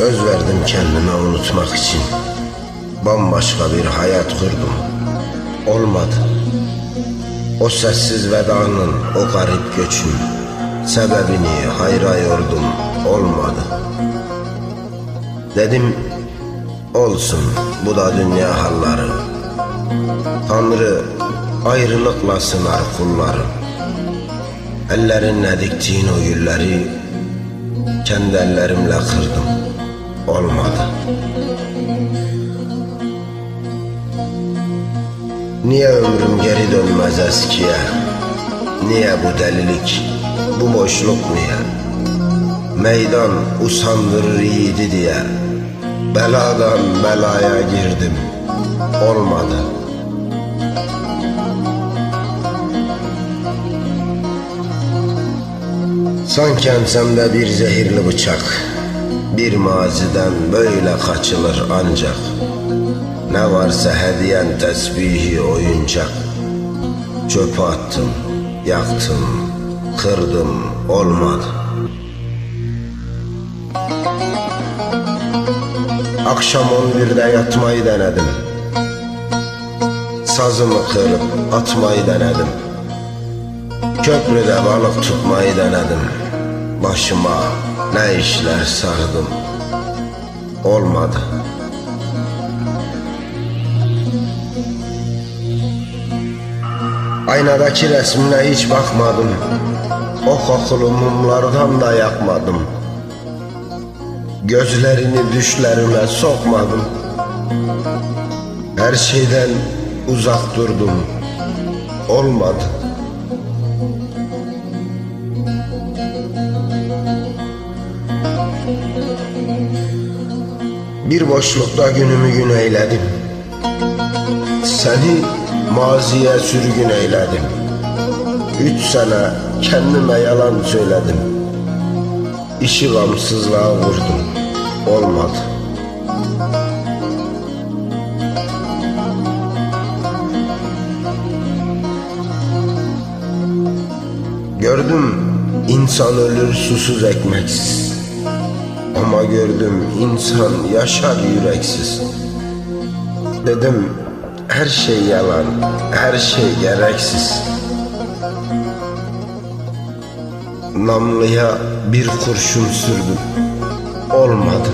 Söz verdim kendime unutmak için. Bambaşka bir hayat kurdum. Olmadı. O sessiz vedanın, o garip göçün sebebini hayra yordum. Olmadı. Dedim olsun bu da dünya halları. Tanrı ayrılıkla sınar kulları. Ellerinle diktiğin o gülleri kendi ellerimle kırdım. Olmadı. Niye ömrüm geri dönmez eskiye? Niye bu delilik, bu boşluk niye? Meydan usandırır yiğidi diye Beladan belaya girdim Olmadı Sanki ensemde bir zehirli bıçak Bir maziden böyle kaçılır ancak. Ne varsa hediyen tesbihi oyuncak. Çöpe attım, yaktım, kırdım olmadı. Akşam on birde yatmayı denedim. Sazımı kırıp atmayı denedim. Köprüde balık tutmayı denedim Başıma ne işler sardım. Olmadı. Aynadaki resmine hiç bakmadım. O kokulu mumlardan da yakmadım. Gözlerini düşlerime sokmadım. Her şeyden uzak durdum. Olmadı Bir boşlukta günümü gün eyledim. Seni maziye sürgün eyledim. Üç sene kendime yalan söyledim. İşi gamsızlığa vurdum. Olmadı. Gördüm insan ölür susuz ekmeksiz Ama gördüm insan yaşar yüreksiz. Dedim her şey yalan, her şey gereksiz. Namlıya bir kurşun sürdüm. Olmadı